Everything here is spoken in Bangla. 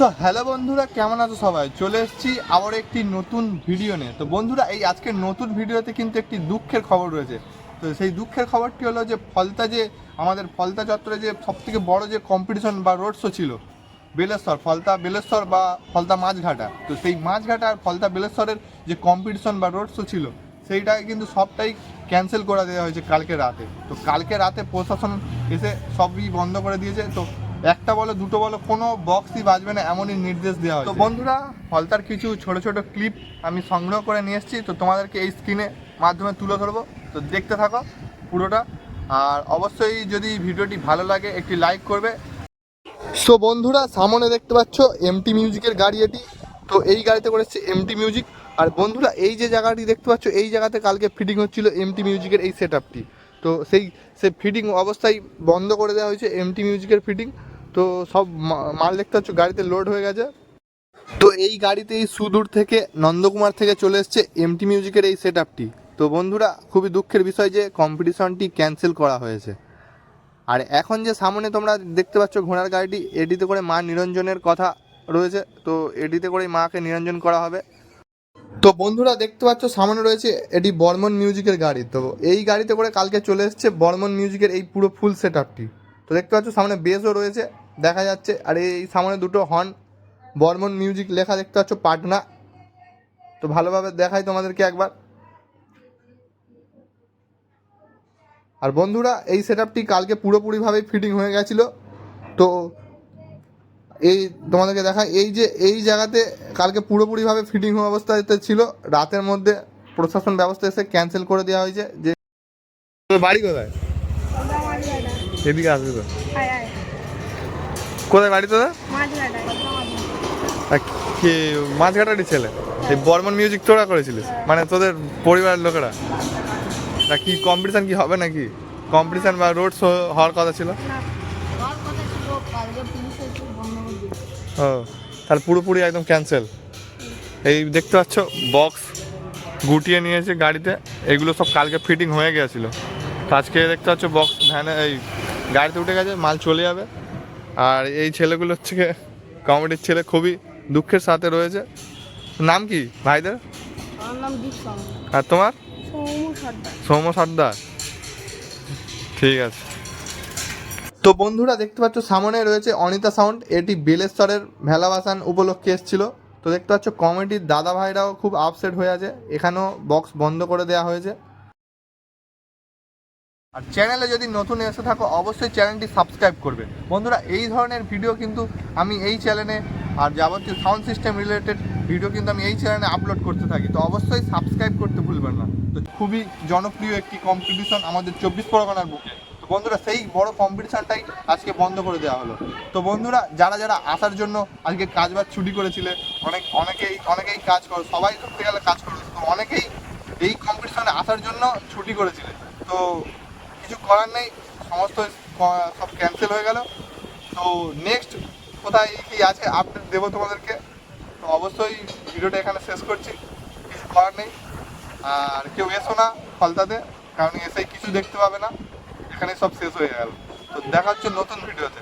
সো হ্যালো বন্ধুরা, কেমন আছো সবাই? চলে এসেছি আবার একটি নতুন ভিডিও নিয়ে। তো বন্ধুরা, এই আজকের নতুন ভিডিওতে কিন্তু একটি দুঃখের খবর রয়েছে। তো সেই দুঃখের খবরটি হলো যে, ফলতা যে, আমাদের ফলতা চত্বরে যে সবথেকে বড় যে কম্পিটিশন বা রোড শো ছিল, বেলেশ্বর, ফলতা বেলেশ্বর বা ফলতা মাছঘাটা। তো সেই মাছঘাটা আর ফলতা বেলেশ্বরের যে কম্পিটিশন বা রোড শো ছিল, সেইটাকে কিন্তু সবটাই ক্যান্সেল করে দেওয়া হয়েছে কালকে রাতে। তো কালকে রাতে প্রশাসন এসে সবই বন্ধ করে দিয়েছে। তো একটা বলো দুটো বলো কোনো বক্সই বাজবে না এমনই নির্দেশ দেওয়া হয় তো বন্ধুরা ফলতার কিছু ছোট ছোট ক্লিপ আমি সংগ্রহ করে নিয়ে এসেছি তো তোমাদেরকে এই স্ক্রিনে মাধ্যমে তুলে ধরবো। তো দেখতে থাকো পুরোটা আর অবশ্যই যদি ভিডিওটি ভালো লাগে একটি লাইক করবে। সো বন্ধুরা সামনে দেখতে পাচ্ছ এমটি মিউজিকের গাড়ি এটি। তো এই গাড়িতে করে এসছে এমটি মিউজিক আর বন্ধুরা এই যে জায়গাটি দেখতে পাচ্ছ এই জায়গাতে কালকে ফিটিং হচ্ছিল এমটি মিউজিকের এই সেট তো সেই সে ফিটিং অবস্থায় বন্ধ করে দেওয়া হয়েছে এমটি মিউজিকের ফিটিং তো সব মাল দেখতে পাচ্ছ, গাড়িতে লোড হয়ে গেছে। তো এই গাড়িতে এই সুদূর থেকে নন্দকুমার থেকে চলে এসছে এমটি মিউজিকের এই সেট আপটি তো বন্ধুরা, খুবই দুঃখের বিষয় যে কম্পিটিশনটি ক্যান্সেল করা হয়েছে। আর এখন যে সামনে তোমরা দেখতে পাচ্ছ ঘোড়ার গাড়িটি এডিতে করে মা নিরঞ্জনের কথা রয়েছে। তো এডিতে করে মাকে নিরঞ্জন করা হবে। তো বন্ধুরা, দেখতে পাচ্ছ সামনে রয়েছে এটি বর্মন মিউজিকের গাড়ি। তো এই গাড়িতে করে কালকে চলে এসছে বর্মন মিউজিকের এই পুরো ফুল সেট আপটি তো দেখতে পাচ্ছ সামনে বেসও রয়েছে। দেখা যাচ্ছে আর এই সামনে দুটো হর্ন বর্মন মিউজিক লেখা দেখতে পাচ্ছ পাটনা। তো ভালোভাবে দেখাই তোমাদেরকে একবার। আর বন্ধুরা এই সেট আপটি কালকে পুরোপুরিভাবেই ফিটিং হয়ে গেছিল। তো এই তোমাদেরকে দেখা এই যে এই জায়গাতে কালকে পুরোপুরিভাবে ফিটিং হওয়া অবস্থাতে ছিল। রাতের মধ্যে প্রশাসন ব্যবস্থা এসে ক্যান্সেল করে দেওয়া হয়েছে। যে বাড়ি কোথায়? এদিকে আসবে তো। কোথায় বাড়ি তোদের? কে মাছঘাটারই ছেলে। এই বর্মন মিউজিক তোরা করেছিলিস? মানে তোদের পরিবারের লোকেরা? তা কি কম্পিটিশন কি হবে নাকি? কম্পিটিশন বা রোড শো হওয়ার কথা ছিল? ও তাহলে পুরোপুরি একদম ক্যান্সেল এই দেখতে পাচ্ছ বক্স গুটিয়ে নিয়েছে গাড়িতে। এগুলো সব কালকে ফিটিং হয়ে গিয়েছিল আজকে দেখতে পাচ্ছ বক্স ভ্যানে এই গাড়িতে উঠে গেছে মাল চলে যাবে। আর এই ছেলেগুলো হচ্ছে গিয়ে কমেডির ছেলে খুবই দুঃখের সাথে রয়েছে। নাম কি ভাইদের? আর তোমার? সৌমু সর্দার। ঠিক আছে। তো বন্ধুরা দেখতে পাচ্ছ সামনে রয়েছে অনিতা সাউন্ড। এটি বেলেশ্বরের ভেলাবাসান উপলক্ষে এসেছিল। তো দেখতে পাচ্ছ কমেডির দাদা ভাইরাও খুব আপসেট হয়ে আছে। এখানেও বক্স বন্ধ করে দেওয়া হয়েছে। আর চ্যানেলে যদি নতুন এসে থাকো, অবশ্যই চ্যানেলটি সাবস্ক্রাইব করবে। বন্ধুরা, এই ধরনের ভিডিও কিন্তু আমি এই চ্যানেলে আর যাবতীয় সাউন্ড সিস্টেম রিলেটেড ভিডিও কিন্তু আমি এই চ্যানেলে আপলোড করতে থাকি। তো অবশ্যই সাবস্ক্রাইব করতে ভুলবেন না। তো খুবই জনপ্রিয় একটি কম্পিটিশন আমাদের চব্বিশ পরগনার বুকে। তো বন্ধুরা, সেই বড় কম্পিটিশনটাই আজকে বন্ধ করে দেওয়া হলো। তো বন্ধুরা, যারা যারা আসার জন্য আজকে কাজ বাজ ছুটি করেছিলে, অনেক, অনেকেই অনেকেই কাজ করো, সবাই ধরতে গেলে কাজ করো। তো অনেকেই এই কম্পিটিশনে আসার জন্য ছুটি করেছিলে। তো কিছু করার নেই, সমস্ত সব ক্যান্সেল হয়ে গেল। তো নেক্সট কোথায় কি আছে আপডেট দেবো তোমাদেরকে? তো অবশ্যই ভিডিওটা এখানে শেষ করছি, কিছু করার নেই। আর কেউ এসো না ফলতাতে কারণ এসে কিছু দেখতে পাবে না। এখানে সব শেষ হয়ে গেল। তো দেখা হচ্ছে নতুন ভিডিওতে।